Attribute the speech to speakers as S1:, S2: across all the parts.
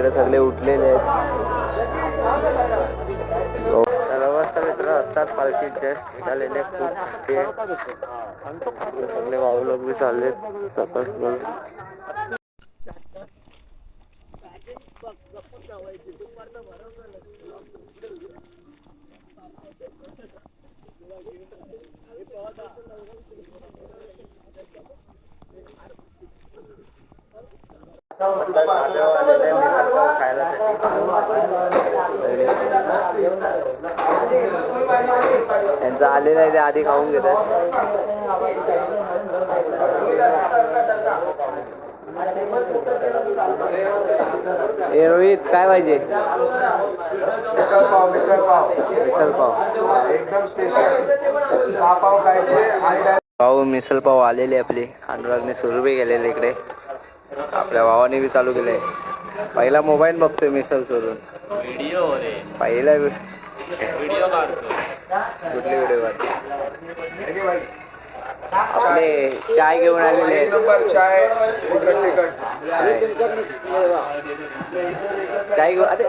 S1: इकडे सगळे उठलेले आहेत. हो, नमस्कार मित्र आत्ताच पालखी जस्ट निघालेले खूप ते सगळे भाऊ लोक बी चालले त्यांचं आलेलं आहे ते आधी खाऊन घेतात ए रोहित काय पाहिजे?
S2: मिसळ पाव मिसळ पाव.
S1: मिसल पाव.
S2: एकदम स्पेशल सहा पाव खायचे आणि direct
S1: पाव मिसल पाव आलेले आपले. अनुरागने सुरू बी केलेले इकडे. आपल्या भावाने बी चालू केलंय पहिला मोबाईल बघतोय
S3: व्हिडिओ रे
S1: पहिला
S3: व्हिडिओ काढतो
S1: कुठली व्हिडिओ आपले चाय घेऊन आलेले
S2: एक
S1: आहेत.
S2: नंबर चाय
S1: चाय. चाय घेऊन अरे?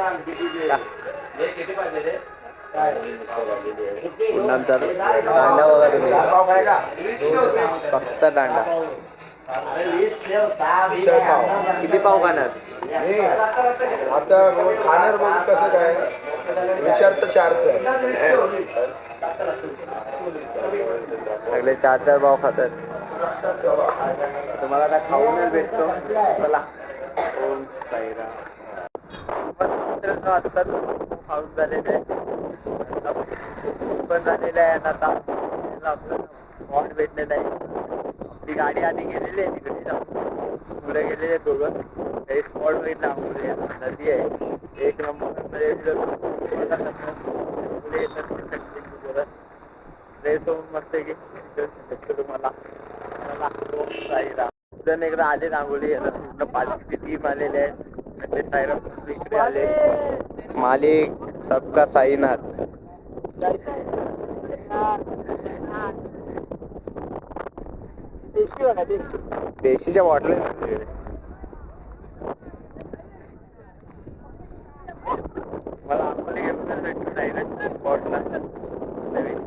S1: नंतर दांडा बघा तुम्ही. फक्त दांडा. किती पाव खाणार?
S2: आता खाणार बघ कसं काय? विचार तर चारच आहे.
S1: सगळे चार चार भाव खातात. तुम्हाला आता खाऊन भेटतो? चला. ओम साईराम. असतात खाऊन झालेले पण झालेले आहे आता आपलं स्पॉट भेटलेलं आहे. ती गाडी आधी गेलेली आहे तिकडे जाऊन. पुढे गेलेले आहेत दोघं. काही स्पॉट बघितला आंबोली नदी आहे. एक नंबरमध्ये पुढे येतात फ्रेश होऊन मस्त की भेटतो तुम्हाला साईराम एकदा आले रांगोळी पालखीची टीम आलेली आहे साईराम इकडे आले मालिक सबका साईनाथ देशीच्या बॉटल मला आंबोली घेऊन भेटून नाही ना स्पॉटला नवीन.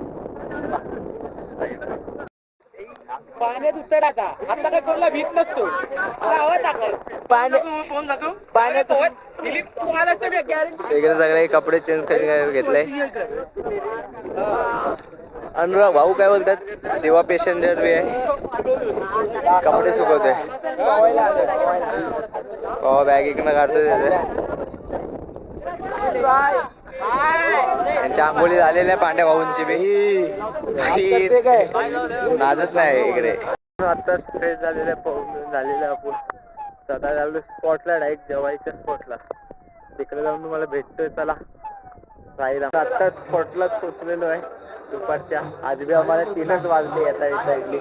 S4: पाण्यात उतराचा आता. काय कोणाला भीत नसतो. मला हवा टाकायला फोन दाखव?
S1: पाण्यात
S4: दिलीप तू आलास तर गॅरंटी
S1: इकडे सगळे कपडे चेंज करून घेतले अनुराग भाऊ काय बोलतात? तेव्हा पेशंजर बी आहे. कपडे सुकवते हो बॅग इकडनं काढतोय त्याचे. त्यांच्या आंघोळी झालेल्या पांड्या भाऊंची बी. नादच नाही इकडे. आता फ्रेश झालेल्या पाहून झालेल्या आपण. सदा झालो स्पॉटला डायरेक्ट जेवायच्या स्पॉटला तिकडे जाऊन तुम्हाला भेटतोय चला. राहील. आता स्पॉटलाच पोचलेलो आहे. दुपारच्या. आज बी आम्हाला तीनच वाजले येता येता इडली.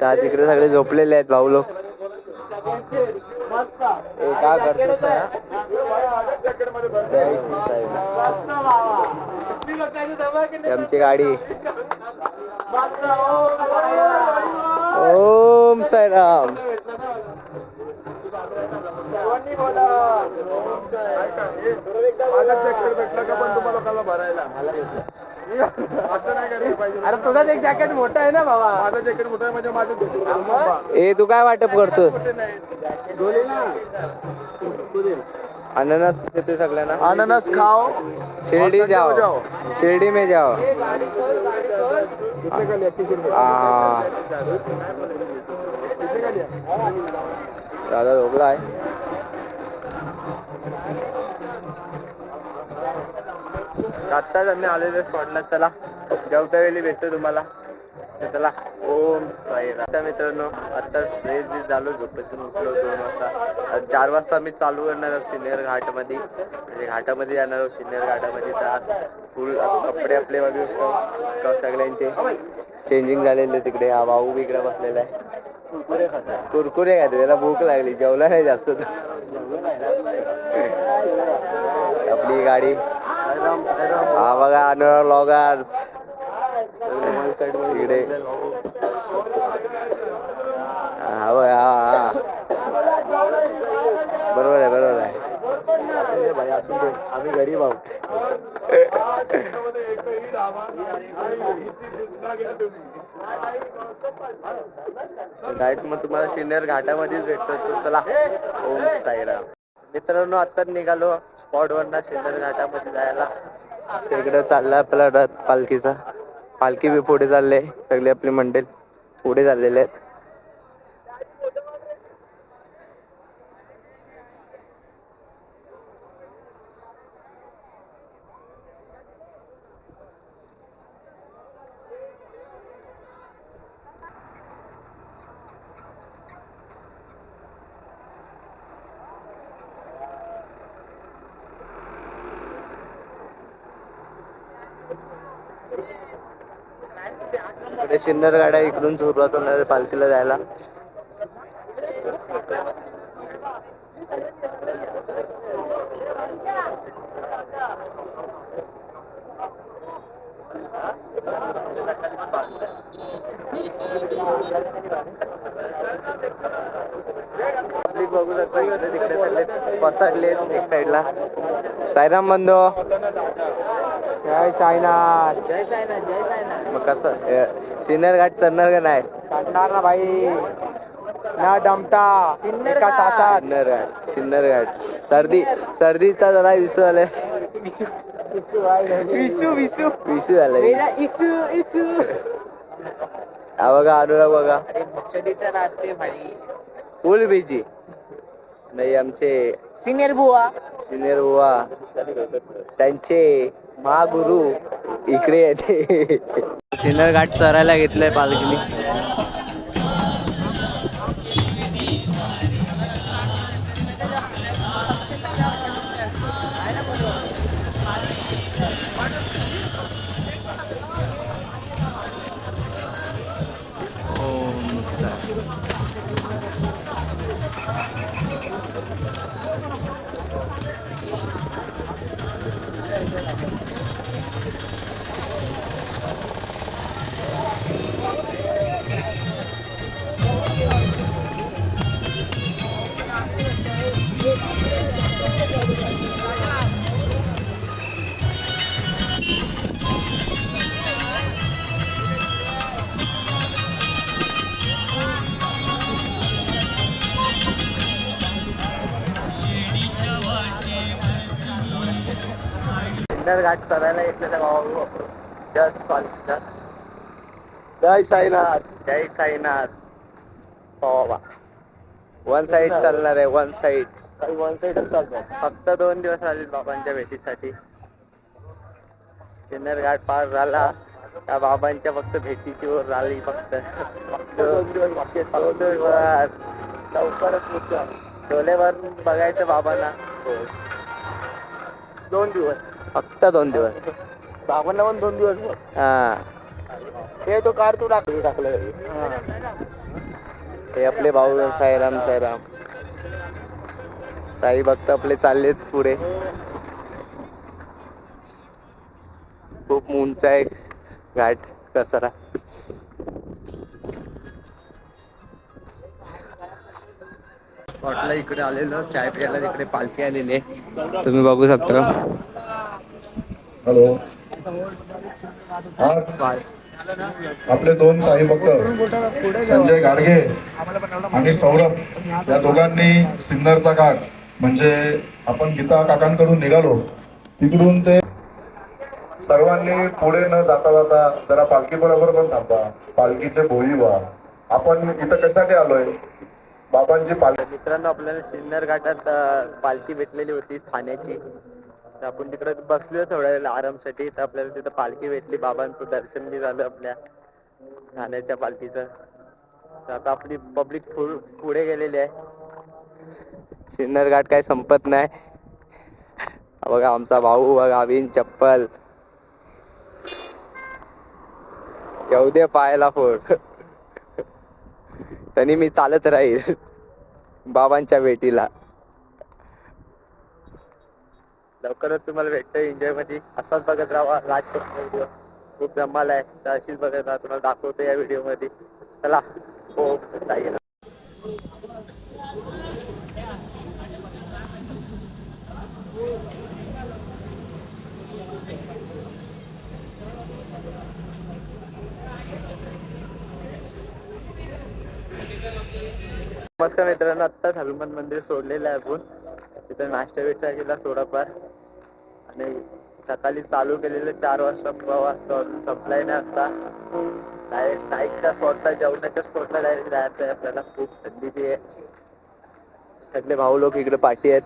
S1: तर तिकडे सगळे झोपलेले आहेत भाऊ लोक ए का करतोस ना आमची गाडी. ओम साईराम
S4: अरे तुझा एक जॅकेट मोठा आहे ना बाबा
S2: माझं जॅकेट मोठं आहे म्हणजे माझं
S1: ए तू काय वाटप करतोस? अननस देतोय सगळ्यांना.
S2: अननस खाओ.
S1: शिर्डी जाओ. शिर्डी में जाओ. दादा झोपला आहे आत्ताच आम्ही आलेलो स्पॉटला चला. जेवता वेळी भेटतो तुम्हाला. चला. ओम साईराम. आता मित्रांनो आता फ्रेश बी झालो झोपेतून उठलो दोन वाजता. चार वाजता आम्ही चालू करणार आहोत सिनियर घाटमध्ये. म्हणजे घाटामध्ये जाणार आहोत सिनियर घाटामध्ये. तर फुल कपडे आपले क- सगळ्यांचे? चेंजिंग झालेले तिकडे. हा भाऊ इकडे बसलेला आहे. कुरकुरे खात कुरकुरे खाते त्याला भूक लागली. जेवला नाही जास्त तो. आपली गाडी. हा बघा अनुराग लॉगर्स इकडे हा बघा हा हा आम्ही गरीब आहोत.
S2: त्याच्यामध्ये
S1: डायरेक्ट मग तुम्हाला सिनियर घाटामध्येच भेटतो. चला ओम साईराम. मित्रांनो आता निघालो स्पॉट वरनं सिनियर घाटामध्ये जायला. तिकडे चालला आपला रथ पालखीचा. पालखी बी पुढे चालले. सगळे आपली मंडळी पुढे चाललेले आहेत. इकडे सिन्नर गाड्या इकडून सुरुवात होणार पालखीला जायला. पब्लिक बघू शकता इकडे तिकडे चालले पसरले एक साईडला साईराम बंधू.
S4: जय साईनाथ. जय साईनाथ जय साईनाथ
S1: मग कसं सिनियर घाट चढणार का नाही?
S4: सांगणार ना भाई. न दमता. एका सासात
S1: सिन्नर घाट सिन्नर घाट सर्दी सर्दीचा जरा विसू आलाय.
S4: विसू विसू विसू
S1: विसू. आलाय.
S4: मेरा इसू इसू.
S1: हा बघा अनुराग बघा.
S4: अरे मक्षदीचा रास्ते भाई.
S1: Full busy. नाही आमचे
S4: सिनियर बुवा.
S1: सिनियर बुवा. त्यांचे महागुरु इकडे येते सिन्नर घाट चरायला घेतलंय पालखीने. सिन्नर घाट चरायला घेतलेला भाऊ जस्ट पालखीचा
S2: जय साईनाथ.
S1: जय साईनाथ. बाबा. वन साइड चालणार आहे वन साइड
S2: काही वन साईडच चालतो
S1: फक्त दोन दिवस राहिले बाबांच्या भेटीसाठी. सिन्नर घाट पार झाला. त्या बाबांच्या फक्त भेटीची ओर राहिली फक्त.
S2: दोन दिवस बाकी
S1: दिवस.
S2: लवकरच मुद्दा
S1: डोलेवर बघायचं बाबांना.
S2: दोन दिवस.
S1: फक्त दोन दिवस.
S2: बाबांना पण दोन दिवस बघ.
S1: हा.
S2: ते तो कार तू टाकली टाकलं.
S1: हे. आपले भाऊ साईराम साईराम. साई भक्त आपले चाललेत पुढे. खूप उंच आहे घाट कसरा. स्पॉटला इकडे आलेलो चाय प्यायला तिकडे पालखी आलेली आहे. तुम्ही बघू शकता.
S5: हॅलो. हा. आपले दोन साई भक्त संजय गाडगे आणि सौरभ या दोघांनी सिन्नरचा घाट म्हणजे आपण गीता काकांकडून निघालो. तिकडून ते सर्वांनी पुढे न जाता जाता जरा पालखी बरोबर पण थांबा पालखीचे भोई व्हा. आपण इथं कशासाठी आलोय? बाबांची पालखी.
S1: मित्रांनो आपल्याला सिन्नर घाटात पालखी भेटलेली होती ठाण्याची. तर आपण तिकडे बसलो थोड्या वेळेला आरामसाठी. तर आपल्याला तिथं पालखी भेटली. बाबांचं दर्शन बी झालं आपल्या ठाण्याच्या पालखीचं. तर आता आपली पब्लिक पुढे गेलेली आहे. सिन्नर घाट काय संपत नाही. बघा आमचा भाऊ बघा अभिन चप्पल. येऊ दे पायाला फोड. तरी मी चालत राहील बाबांच्या भेटीला. लवकरच तुम्हाला भेटतं एन्जॉयमध्ये. असाच बघत राहा. राज खूप जमाल आहे. तर अशीच बघत राहा. तुम्हाला दाखवतो या व्हिडिओमध्ये. चला. हो चालेल. नमस्कार मित्रांनो. आत्ताच हनुमान मंदिर सोडलेलं आहे आपण. तिथं नाश्ता बिष्टा केला थोडाफार. आणि सकाळी चालू केलेलं चार वाजता प्रवास अजून संपलाय नाही आता डायरेक्ट नाईटच्या स्पॉटला जेवणाच्या स्पॉटला डायरेक्ट जायचं आहे आपल्याला खूप थंडीची आहे. सगळे भाऊ लोक इकडे पाठी आहेत.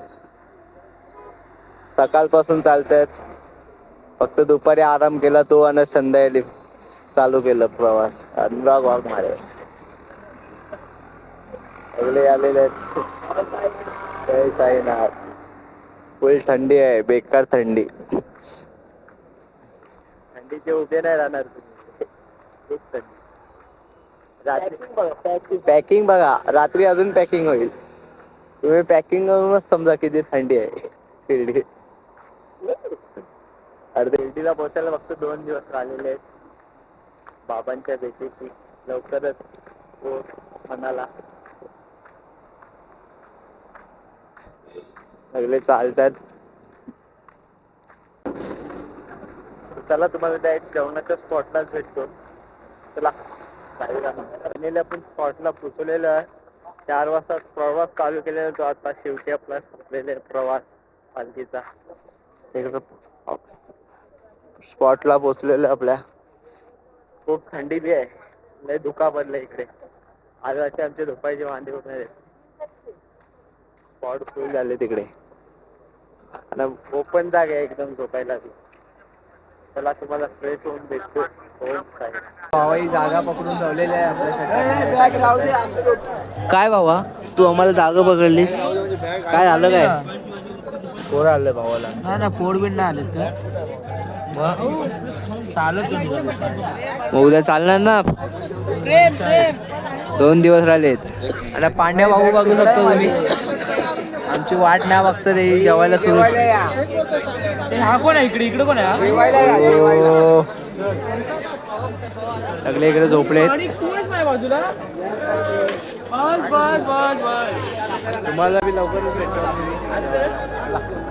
S1: सकाळपासून चालतायत. फक्त दुपारी आराम केला तो आणि संध्याकाळी चालू केलं प्रवास. अनुराग वाघ मारे सगळे आलेले आहेत. जय साईनाथ फुल थंडी आहे बेकार थंडी. थंडीचे उभे नाही राहणार तुम्ही. खूप थंडी. रात्री पॅकिंग बघा रात्री अजून पॅकिंग होईल. तुम्ही पॅकिंग करूनच समजा किती थंडी आहे. शिर्डी. अरे शिर्डीला पोहोचायला फक्त दोन दिवस राहिलेले आहेत. बाबांच्या भेटीची लवकरच हो मनाला. सगळे चालतात. चला तुम्हाला त्या एक जेवणाच्या स्पॉटलाच भेटतो. चला फायनली आपण. स्पॉटला पोचवलेलं आहे. चार वाजता प्रवास चालू केलेला तो आता शेवटी आपला संपलेला प्रवास पालखीचा इकडं स्पॉटला पोचलेलं आपल्या. खूप थंडी बी आहे. लय धुका पडलं इकडे. आज आमचे धुपायचे वांदे होणार आहेत. स्पॉट फुल झाले तिकडे. आणि ओपन जागा आहे एकदम झोपायला. चला तुम्हाला फ्रेश होऊन भेटतो. भावाई जागा पकडून ठेवलेली आहे आपल्यासाठी.
S4: काय भावा? तू आम्हाला जागा पकडलीस? काय झालं काय?
S1: पोरं आलं भावाला.
S4: नाही ना फोड बिड नाही आलेत का? चालत
S1: उद्या चालणार ना? दोन दिवस राहिलेत. आणि पांड्या भाऊ बघू शकतो तुम्ही. आमची वाट नाही बघतो ते जेवायला सुरू
S4: हा कोण आहे इकडे? इकडे कोण आहे
S1: ओ. सगळे इकडे
S4: नाही बाजूला?
S1: तुम्हाला बी लवकरच भेटतो.